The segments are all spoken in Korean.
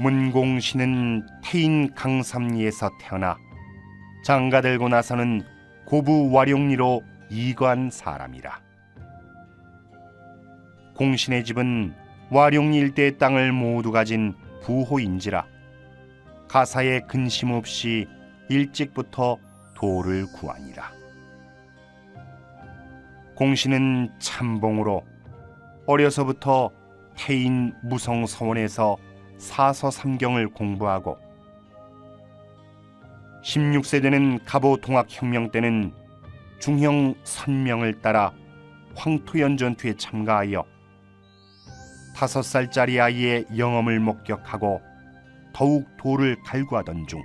문공신은 태인 강삼리에서 태어나 장가 들고 나서는 고부 와룡리로 이관 사람이라. 공신의 집은 와룡리 일대의 땅을 모두 가진 부호인지라 가사에 근심 없이 일찍부터 도를 구하니라. 공신은 참봉으로 어려서부터 태인 무성 서원에서 사서 삼경을 공부하고 16세 되는 갑오 동학혁명 때는 중형 선명을 따라 황토연 전투에 참가하여 다섯 살짜리 아이의 영험을 목격하고 더욱 도를 갈구하던 중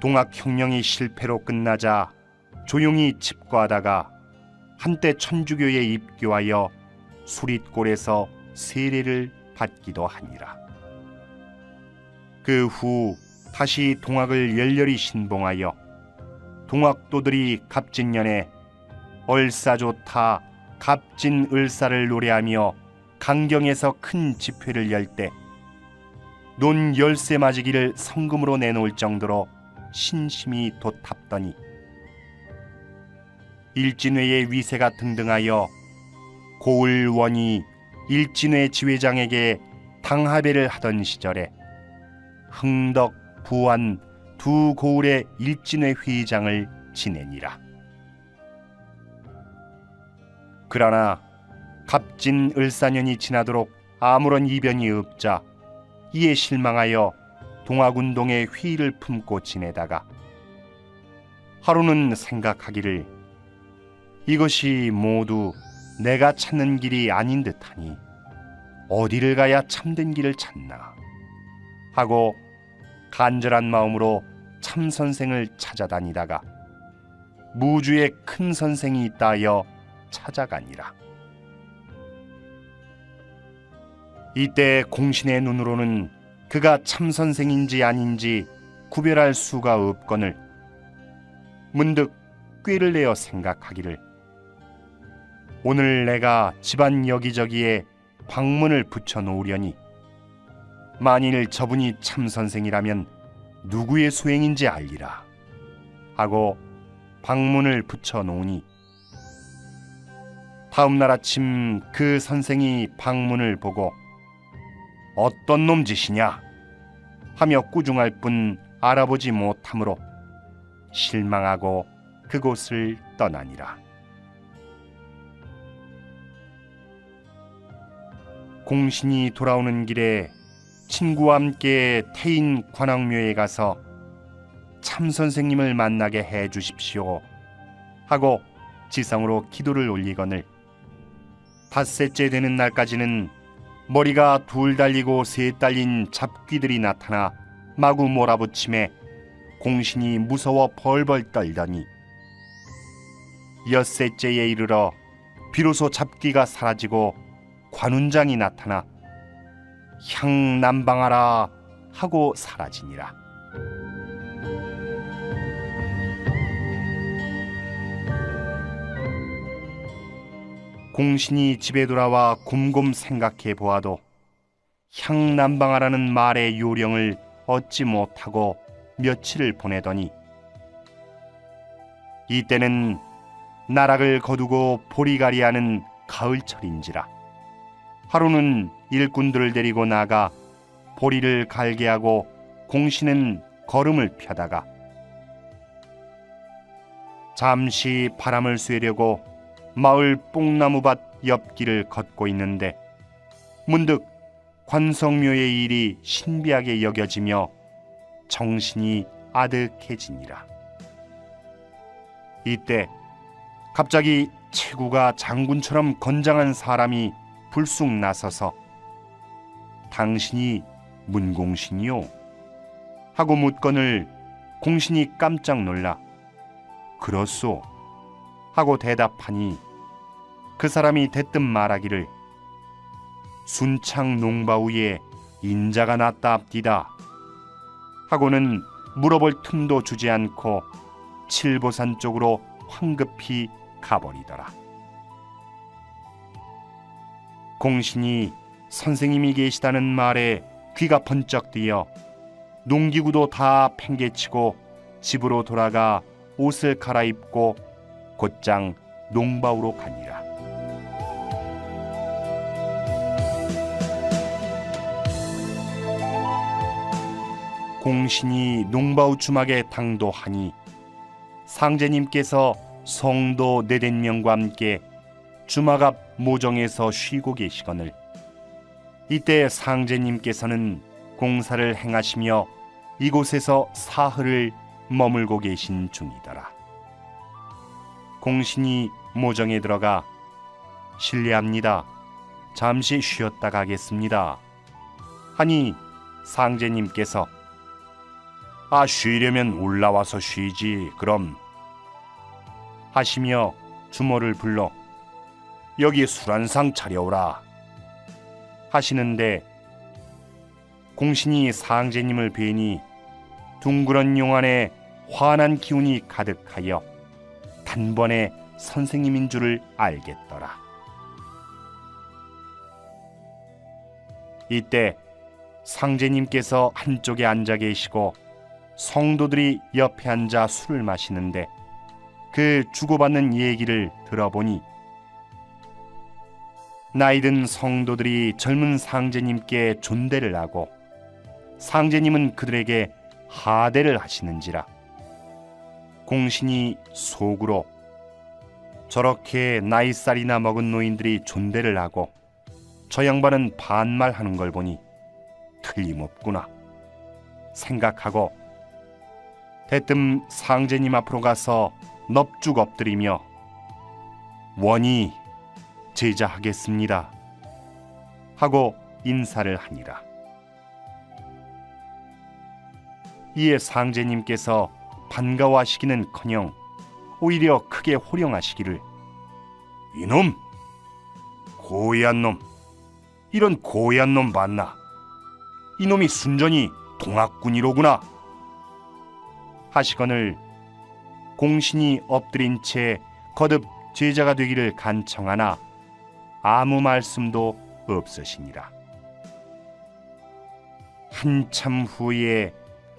동학혁명이 실패로 끝나자 조용히 집과하다가 한때 천주교에 입교하여 수릿골에서 세례를 받기도 하니라. 그 후 다시 동학을 열렬히 신봉하여 동학도들이 갑진년에 얼싸 좋다 갑진 을사를 노래하며 강경에서 큰 집회를 열 때 논 열쇠 맞이기를 성금으로 내놓을 정도로 신심이 돋탑더니 일진회의 위세가 등등하여 고을원이 일진회 지회장에게 당하배를 하던 시절에 흥덕, 부안 두 고을의 일진회 회장을 지내니라. 그러나 갑진 을사년이 지나도록 아무런 이변이 없자 이에 실망하여 동학운동의 회의를 품고 지내다가 하루는 생각하기를 이것이 모두 내가 찾는 길이 아닌 듯하니 어디를 가야 참된 길을 찾나 하고 간절한 마음으로 참 선생을 찾아다니다가 무주에 큰 선생이 있다 하여 찾아가니라. 이때 공신의 눈으로는 그가 참 선생인지 아닌지 구별할 수가 없거늘 문득 꾀를 내어 생각하기를 오늘 내가 집안 여기저기에 방문을 붙여 놓으려니. 만일 저분이 참 선생이라면 누구의 수행인지 알리라. 하고 방문을 붙여 놓으니. 다음 날 아침 그 선생이 방문을 보고 어떤 놈 짓이냐 하며 꾸중할 뿐 알아보지 못하므로 실망하고 그곳을 떠나니라. 공신이 돌아오는 길에 친구와 함께 태인 관왕묘에 가서 참 선생님을 만나게 해 주십시오 하고 지성으로 기도를 올리거늘 닷새째 되는 날까지는 머리가 둘 달리고 셋 달린 잡귀들이 나타나 마구 몰아붙임에 공신이 무서워 벌벌 떨더니 엿새째에 이르러 비로소 잡귀가 사라지고 관운장이 나타나 향남방하라 하고 사라지니라. 공신이 집에 돌아와 곰곰 생각해 보아도 향남방하라는 말의 요령을 얻지 못하고 며칠을 보내더니 이때는 나락을 거두고 보리가리하는 가을철인지라 하루는 일꾼들을 데리고 나가 보리를 갈게 하고 공신은 걸음을 펴다가 잠시 바람을 쐬려고 마을 뽕나무밭 옆길을 걷고 있는데 문득 관성묘의 일이 신비하게 여겨지며 정신이 아득해지니라. 이때 갑자기 체구가 장군처럼 건장한 사람이 불쑥 나서서 당신이 문공신이요? 하고 묻거늘 공신이 깜짝 놀라 그렇소 하고 대답하니 그 사람이 대뜸 말하기를 순창 농바위에 인자가 났다 앞디다 하고는 물어볼 틈도 주지 않고 칠보산 쪽으로 황급히 가버리더라. 공신이 선생님이 계시다는 말에 귀가 번쩍 뜨여 농기구도 다 팽개치고 집으로 돌아가 옷을 갈아입고 곧장 농바우로 가니라. 공신이 농바우 주막에 당도하니 상제님께서 성도 네댓 명과 함께 주막 앞 모정에서 쉬고 계시거늘 이때 상제님께서는 공사를 행하시며 이곳에서 사흘을 머물고 계신 중이더라. 공신이 모정에 들어가 실례합니다. 잠시 쉬었다 가겠습니다. 하니 상제님께서 아 쉬려면 올라와서 쉬지 그럼 하시며 주모를 불러 여기 술한상 차려오라 하시는데 공신이 상제님을 뵈니 둥그런 용 안에 환한 기운이 가득하여 단번에 선생님인 줄을 알겠더라. 이때 상제님께서 한쪽에 앉아 계시고 성도들이 옆에 앉아 술을 마시는데 그 주고받는 얘기를 들어보니 나이든 성도들이 젊은 상제님께 존대를 하고 상제님은 그들에게 하대를 하시는지라. 공신이 속으로 저렇게 나이살이나 먹은 노인들이 존대를 하고 저 양반은 반말하는 걸 보니 틀림없구나 생각하고 대뜸 상제님 앞으로 가서 넙죽 엎드리며 원이 제자하겠습니다. 하고 인사를 하니라. 이에 상제님께서 반가워하시기는커녕 오히려 크게 호령하시기를 이놈 고얀 놈 이런 고얀 놈 봤나? 이놈이 순전히 동학군이로구나. 하시거늘 공신이 엎드린 채 거듭 제자가 되기를 간청하나 아무 말씀도 없으시니라 한참 후에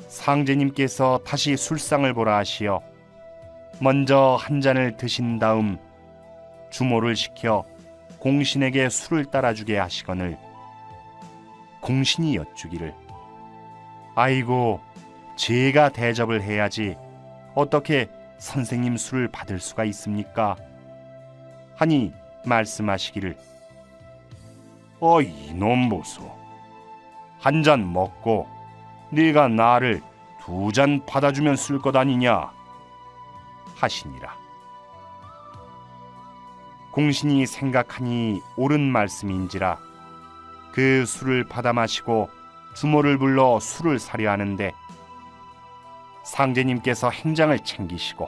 상제님께서 다시 술상을 보라 하시어 먼저 한 잔을 드신 다음 주모를 시켜 공신에게 술을 따라주게 하시거늘 공신이 여쭈기를 아이고 제가 대접을 해야지 어떻게 선생님 술을 받을 수가 있습니까? 하니 말씀하시기를. 어 이놈 보소. 한 잔 먹고 네가 나를 두 잔 받아주면 쓸 것 아니냐 하시니라. 공신이 생각하니 옳은 말씀인지라 그 술을 받아 마시고 주모를 불러 술을 사려 하는데 상제님께서 행장을 챙기시고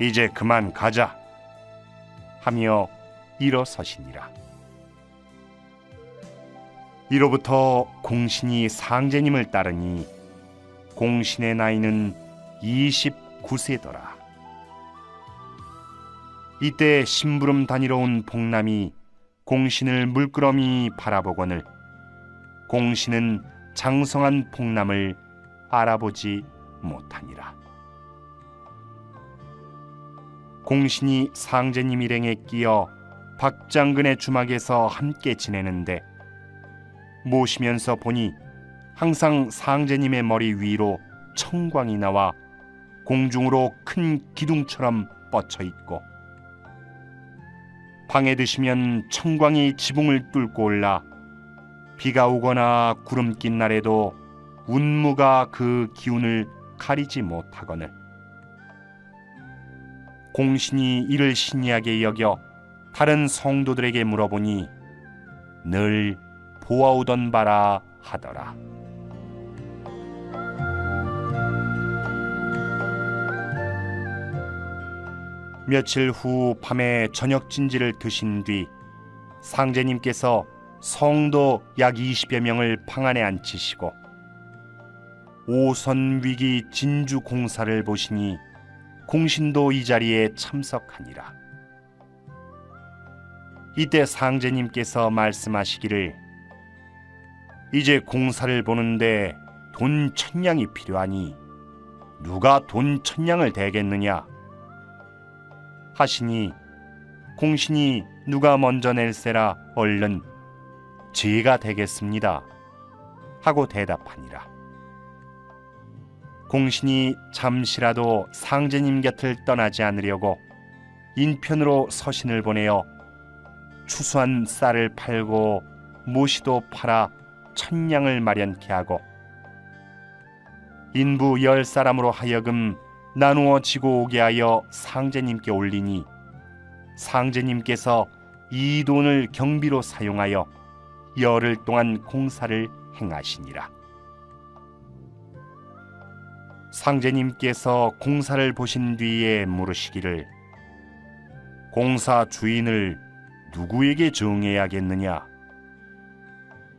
이제 그만 가자 하며 일어서시니라. 이로부터 공신이 상제님을 따르니 공신의 나이는 29세더라. 이때 심부름 다니러 온 복남이 공신을 물끄러미 바라보거늘 공신은 장성한 복남을 알아보지 못하니라. 공신이 상제님 일행에 끼어 박장근의 주막에서 함께 지내는데 모시면서 보니 항상 상제님의 머리 위로 청광이 나와 공중으로 큰 기둥처럼 뻗쳐 있고 방에 드시면 청광이 지붕을 뚫고 올라 비가 오거나 구름 낀 날에도 운무가 그 기운을 가리지 못하거늘 공신이 이를 신이하게 여겨 다른 성도들에게 물어보니 늘 보아오던 바라 하더라. 며칠 후 밤에 저녁 진지를 드신 뒤 상제님께서 성도 약 20여 명을 방 안에 앉히시고 오선 위기 진주 공사를 보시니 공신도 이 자리에 참석하니라. 이때 상제님께서 말씀하시기를 이제 공사를 보는데 돈 천냥이 필요하니 누가 돈 천냥을 대겠느냐 하시니 공신이 누가 먼저 낼세라 얼른 제가 되겠습니다 하고 대답하니라 공신이 잠시라도 상제님 곁을 떠나지 않으려고 인편으로 서신을 보내어 추수한 쌀을 팔고 모시도 팔아 천냥을 마련케 하고 인부 열 사람으로 하여금 나누어 지고 오게 하여 상제님께 올리니 상제님께서 이 돈을 경비로 사용하여 열흘 동안 공사를 행하시니라. 상제님께서 공사를 보신 뒤에 물으시기를 공사 주인을 누구에게 정해야겠느냐?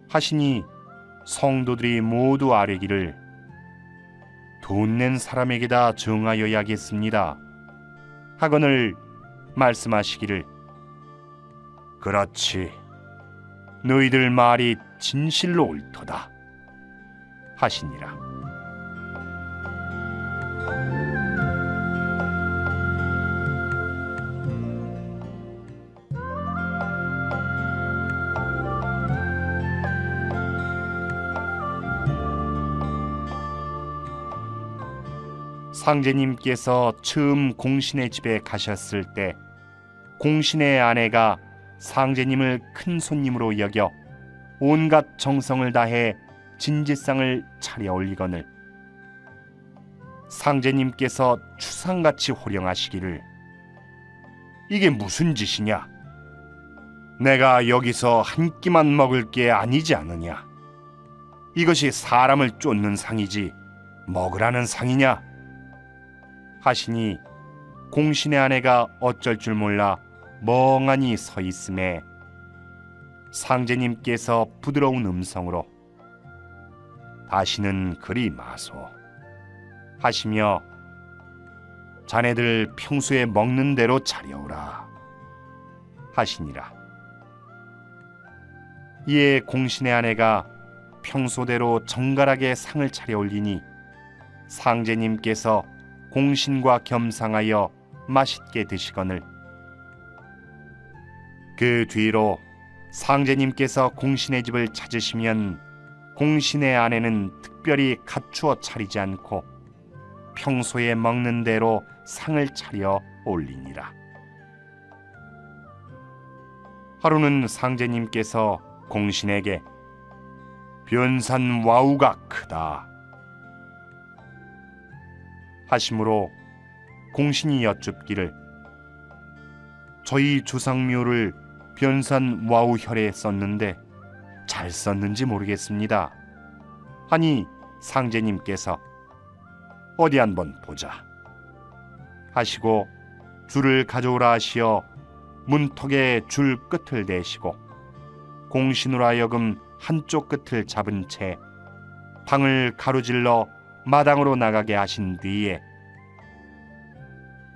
하시니 성도들이 모두 아뢰기를 돈 낸 사람에게다 정하여야겠습니다. 하거늘 말씀하시기를 그렇지. 너희들 말이 진실로 옳도다. 하시니라 상제님께서 처음 공신의 집에 가셨을 때 공신의 아내가 상제님을 큰 손님으로 여겨 온갖 정성을 다해 진지상을 차려 올리거늘. 상제님께서 추상같이 호령하시기를 이게 무슨 짓이냐? 내가 여기서 한 끼만 먹을 게 아니지 않느냐? 이것이 사람을 쫓는 상이지 먹으라는 상이냐 하시니 공신의 아내가 어쩔 줄 몰라 멍하니 서 있음에 상제님께서 부드러운 음성으로 다시는 그리 마소 하시며 자네들 평소에 먹는 대로 차려오라 하시니라. 이에 공신의 아내가 평소대로 정갈하게 상을 차려 올리니 상제님께서 공신과 겸상하여 맛있게 드시거늘 그 뒤로 상제님께서 공신의 집을 찾으시면 공신의 아내는 특별히 갖추어 차리지 않고 평소에 먹는 대로 상을 차려 올리니라. 하루는 상제님께서 공신에게 변산 와우가 크다 하심으로 공신이 여쭙기를 저희 조상묘를 변산 와우혈에 썼는데 잘 썼는지 모르겠습니다. 하니 상제님께서 어디 한번 보자 하시고 줄을 가져오라 하시어 문턱에 줄 끝을 대시고 공신으로 하여금 한쪽 끝을 잡은 채 방을 가로질러 마당으로 나가게 하신 뒤에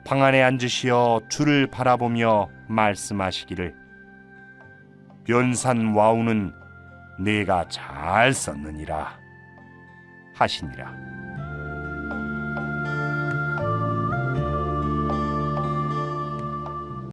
방 안에 앉으시어 줄을 바라보며 말씀하시기를 변산 와우는 내가 잘 썼느니라 하시니라.